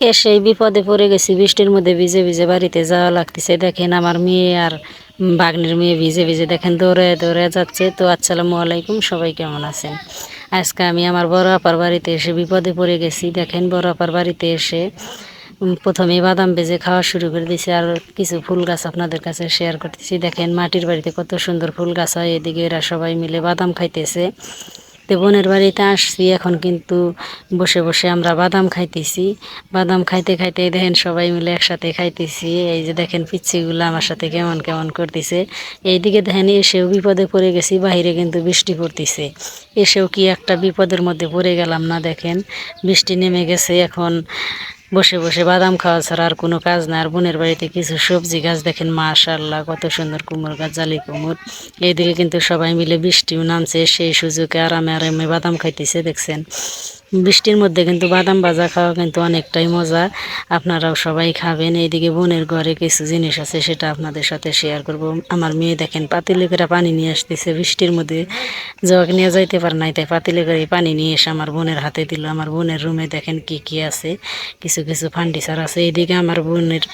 সেই বিপদে পড়ে গেছি, বৃষ্টির মধ্যে ভিজে ভিজে বাড়িতে যাওয়া লাগতেছে। দেখেন আমার মেয়ে আর বাগনের মেয়ে ভিজে ভিজে দেখেন দৌড়ে দৌড়ে যাচ্ছে। তো আসসালামু আলাইকুম, সবাই কেমন আছেন? আজকে আমি আমার বড় আপার বাড়িতে এসে বিপদে পড়ে গেছি। দেখেন বড় আপার বাড়িতে এসে প্রথমে বাদাম ভেজে খাওয়া শুরু করে দিয়েছি। আর কিছু ফুল গাছ আপনাদের কাছে শেয়ার করতেছি। দেখেন মাটির বাড়িতে কত সুন্দর ফুল গাছ হয়। এদিকে এরা সবাই মিলে বাদাম খাইতেছে। তো বোনের বাড়িতে আসছি, এখন কিন্তু বসে বসে আমরা বাদাম খাইতেছি। বাদাম খাইতে খাইতে দেখেন সবাই মিলে একসাথে খাইতেছি। এই যে দেখেন পিচ্ছিগুলো আমার সাথে কেমন কেমন করতেছে। এইদিকে দেখেন এসেও বিপদে পড়ে গেছি, বাহিরে কিন্তু বৃষ্টি পড়তেছে। এসেও কি একটা বিপদের মধ্যে পড়ে গেলাম না দেখেন। বৃষ্টি নেমে গেছে এখন। বসে বসে বাদাম খাওয়া ছাড়া আর কোনো কাজ না। আর বোনের বাড়িতে কিছু সবজি গাছ দেখেন মাশাল্লাহ কত সুন্দর কুমোর গাছ, জালি কুমড় এইদিকে কিন্তু সবাই মিলে বৃষ্টিও নামছে, সেই সুযোগে আরামে আরামে বাদাম খাইতেছে, দেখছেন। বৃষ্টির মধ্যে কিন্তু বাদাম ভাজা খাওয়া কিন্তু অনেকটাই মজা। আপনারাও সবাই খাবেন। এইদিকে বোনের ঘরে কিছু জিনিস আছে, সেটা আপনাদের সাথে শেয়ার করব। আমার মেয়ে দেখেন পাতিলে করে পানি নিয়ে আসতেছে বৃষ্টির মধ্যে। জগ নিয়ে যাইতে পারে নাই, তাই পাতিলে করে পানি নিয়ে এসে আমার বোনের হাতে দিল। আমার বোনের রুমে দেখেন কি কি আছে, কিছু কিছু ফার্নিচার আছে। এইদিকে আমার বোনের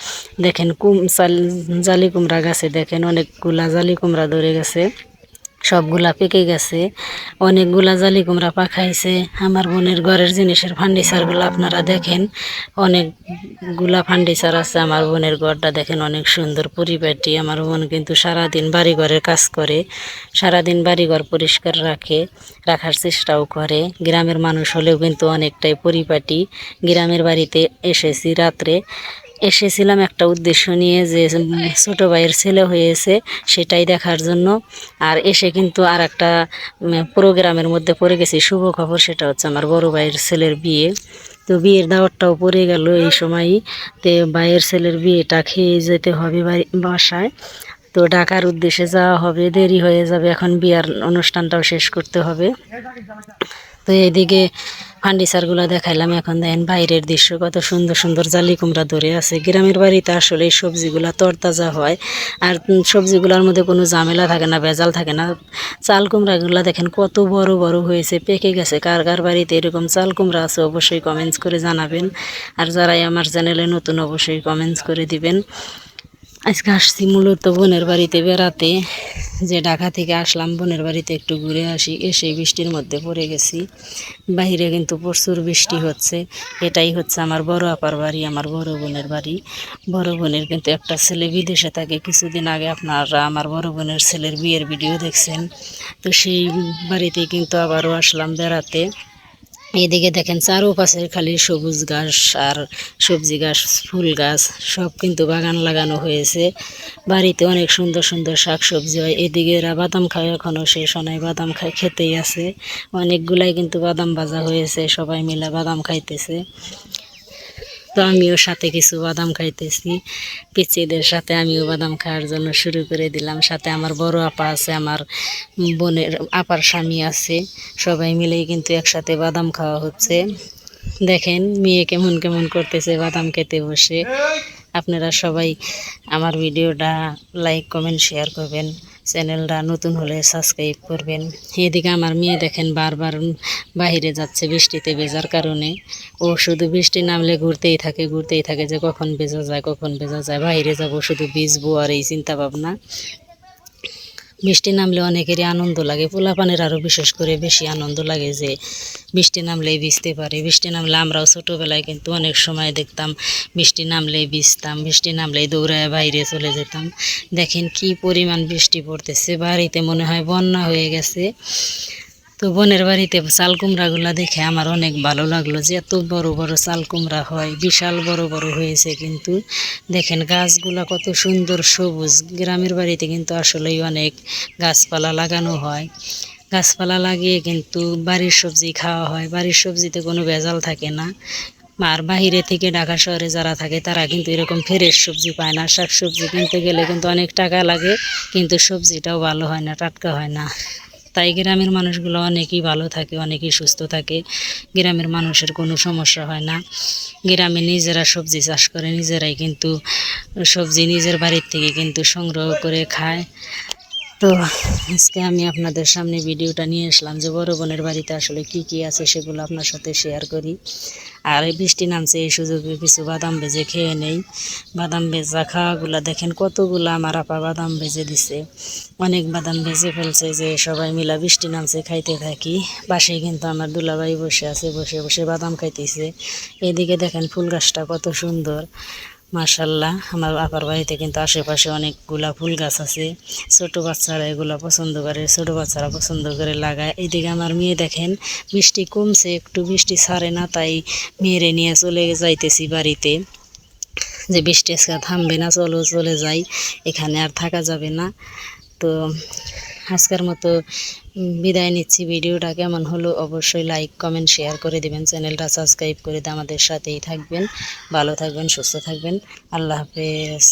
দেখেন কুম জালি কুমড়া গাছে দেখেন অনেকগুলা জালি কুমড়া ধরে গেছে। সবগুলা পেকে গেছে। অনেকগুলা জালি কুমড়া পাখাইছে আমার বোনের ঘরের জিনিসের ফার্নিচারগুলো আপনারা দেখেন। অনেকগুলা ফার্নিচার আছে আমার বোনের ঘরটা দেখেন, অনেক সুন্দর পরিপাটি। আমার বোন কিন্তু সারাদিন বাড়ি ঘরের কাজ করে, সারাদিন বাড়ি ঘর পরিষ্কার রাখে, রাখার চেষ্টাও করে। গ্রামের মানুষ হলেও কিন্তু অনেকটাই পরিপাটি। গ্রামের বাড়িতে এসেছি রাত্রে। এসেছিলাম একটা উদ্দেশ্য নিয়ে যে ছোট ভাইয়ের ছেলে হয়েছে সেটাই দেখার জন্য। আর এসে কিন্তু আর একটা প্রোগ্রামের মধ্যে পড়ে গেছি। শুভ খবর সেটা হচ্ছে আমার বড় ভাইয়ের ছেলের বিয়ে। তো বিয়ের দাওয়াতটাও পড়ে গেল এই সময়ই। তো ভাইয়ের ছেলের বিয়েটা খেয়ে যেতে হবে বাসায়। তো ঢাকার উদ্দেশ্যে যাওয়া হবে, দেরি হয়ে যাবে। এখন বিয়ার অনুষ্ঠানটাও শেষ করতে হবে। তো এইদিকে ফার্নিচারগুলো দেখাইলাম এখন দেখেন বাইরের দৃশ্য কত সুন্দর সুন্দর জালি কুমড়া ধরে আছে। গ্রামের বাড়িতে আসলে এই সবজিগুলা তরতাজা হয়, আর সবজিগুলোর মধ্যে কোনো ঝামেলা থাকে না, ভেজাল থাকে না। চাল কুমড়াগুলো দেখেন কত বড় বড় হয়েছে, পেকে গেছে। কার কার বাড়িতে এরকম চাল কুমড়া আছে অবশ্যই কমেন্টস করে জানাবেন। আর যারাই আমার চ্যানেলে নতুন অবশ্যই কমেন্টস করে দিবেন। আজকে আসছি মূলত বোনের বাড়িতে বেড়াতে। যে ঢাকা থেকে আসলাম, বোনের বাড়িতে একটু ঘুরে আসি, এসে বৃষ্টির মধ্যে পড়ে গেছি। বাইরে কিন্তু প্রচুর বৃষ্টি হচ্ছে। এটাই হচ্ছে আমার বড় আপার বাড়ি, আমার বড় বোনের বাড়ি। বড় বোনের কিন্তু একটা ছেলে বিদেশে থাকে। কিছুদিন আগে আপনারা আমার বড় বোনের ছেলের বিয়ের ভিডিও দেখছেন। তো সেই বাড়িতে কিন্তু আবারও আসলাম বেড়াতে। এদিকে দেখেন চারোপাশে খালি সবুজ ঘাস আর সবজি গাছ ফুল গাছ, সব কিন্তু বাগান লাগানো হয়েছে। বাড়িতে অনেক সুন্দর সুন্দর শাক সবজি হয়। এদিকে এরা বাদাম খায় এখনও শেষ হয় বাদাম খায়, খেতেই আছে। অনেকগুলাই কিন্তু বাদাম ভাজা হয়েছে, সবাই মিলে বাদাম খাইতেছে। তো আমিও সাথে কিছু বাদাম খাইতেছি। পিচিদের সাথে আমিও বাদাম খাওয়ার জন্য শুরু করে দিলাম। সাথে আমার বড় আপা আছে, আমার বোনের আপার স্বামী আছে। সবাই মিলেই কিন্তু একসাথে বাদাম খাওয়া হচ্ছে। দেখেন, মেয়ে কেমন কেমন করতেছে বাদাম খেতে বসে। আপনারা সবাই আমার ভিডিওটা লাইক কমেন্ট শেয়ার করবেন। চ্যানেলটা নতুন হলে সাবস্ক্রাইব করবেন। এদিকে আমার মেয়ে দেখেন বারবার বাইরে যাচ্ছে বৃষ্টিতে বেজার কারণে। ও শুধু বৃষ্টি নামলে ঘুরতেই থাকে ঘুরতেই থাকে যে কখন ভেজা যায়, কখন বেজা যায়। বাইরে যাব শুধু ভিজবো আর এই চিন্তা ভাবনা বৃষ্টি নামলে অনেকেরই আনন্দ লাগে। পোলাপানের আরও বিশেষ করে বেশি আনন্দ লাগে যে বৃষ্টি নামলেই ভিজতে পারে। বৃষ্টি নামলে আমরাও ছোটোবেলায় কিন্তু অনেক সময় দেখতাম, বৃষ্টি নামলেই ভিজতাম, বৃষ্টি নামলেই দৌড়ায় বাইরে চলে যেতাম। দেখেন কি পরিমাণ বৃষ্টি পড়তেছে। বাড়িতে মনে হয় বন্যা হয়ে গেছে। তো বোনের বাড়িতে চাল কুমড়াগুলো দেখে আমার অনেক ভালো লাগল যে এত বড় বড় চাল কুমড়া হয়, বিশাল বড় বড় হয়েছে কিন্তু। দেখেন গাছগুলা কত সুন্দর সবুজ, গ্রামের বাড়িতে কিন্তু আসলেই অনেক গাছপালা লাগানো হয়। গাছপালা লাগিয়ে কিন্তু বাড়ির সবজি খাওয়া হয়, বাড়ির সবজিতে কোনো ভেজাল থাকে না। আর বাহিরে থেকে ঢাকা শহরে যারা থাকে তারা কিন্তু এরকম ফ্রেশ সবজি পায় না শাক সবজি কিনতে গেলে কিন্তু অনেক টাকা লাগে, কিন্তু সবজিটাও ভালো হয় না, টাটকা হয় না। তাই গ্রামের মানুষগুলো অনেকেই ভালো থাকে, অনেকেই সুস্থ থাকে। গ্রামের মানুষের কোনো সমস্যা হয় না। গ্রামে নিজেরা সবজি চাষ করে, নিজেরাই কিন্তু সবজি নিজের বাড়ির থেকে কিন্তু সংগ্রহ করে খায়। তো আজকে আমি আপনাদের সামনে ভিডিওটা নিয়ে আসলাম যে বড় বোনের বাড়িতে আসলে কি কি আছে সেগুলো আপনার সাথে শেয়ার করি। আর এই বৃষ্টি নামছে, এই সুযোগে কিছু বাদাম ভেজে খেয়ে নেই। বাদাম ভেজা খাওয়াগুলো দেখেন কতগুলো আমার আপা বাদাম ভেজে দিছে। অনেক বাদাম ভেজে ফেলছে যে সবাই মিলা বৃষ্টি নামছে, খাইতে থাকি। পাশেই কিন্তু আমার দুলাভাই বসে আছে, বসে বসে বাদাম খাইতেছে। এদিকে দেখেন ফুল গাছটা কত সুন্দর। মাশাল্লাহ, আমার বাপার বাড়িতে কিন্তু আশেপাশে অনেকগুলা ফুল গাছ আছে। ছোট বাচ্চারা এগুলো পছন্দ করে, ছোট বাচ্চারা পছন্দ করে লাগায়। এদিকে আমার মেয়ে দেখেন, বৃষ্টি কমছে, একটু বৃষ্টি ছাড়ে না, তাই মেয়েরে নিয়ে চলে যাইতেছি বাড়িতে। যে বৃষ্টি আজকে থামবে না, চলো চলে যাই, এখানে আর থাকা যাবে না। তো আজকের মতো বিদায় নিচ্ছি। ভিডিওটা কেমন হলো অবশ্যই লাইক কমেন্ট শেয়ার করে দিবেন। চ্যানেলটা সাবস্ক্রাইব করে আমাদের সাথেই থাকবেন। ভালো থাকবেন, সুস্থ থাকবেন। আল্লাহ হাফেজ।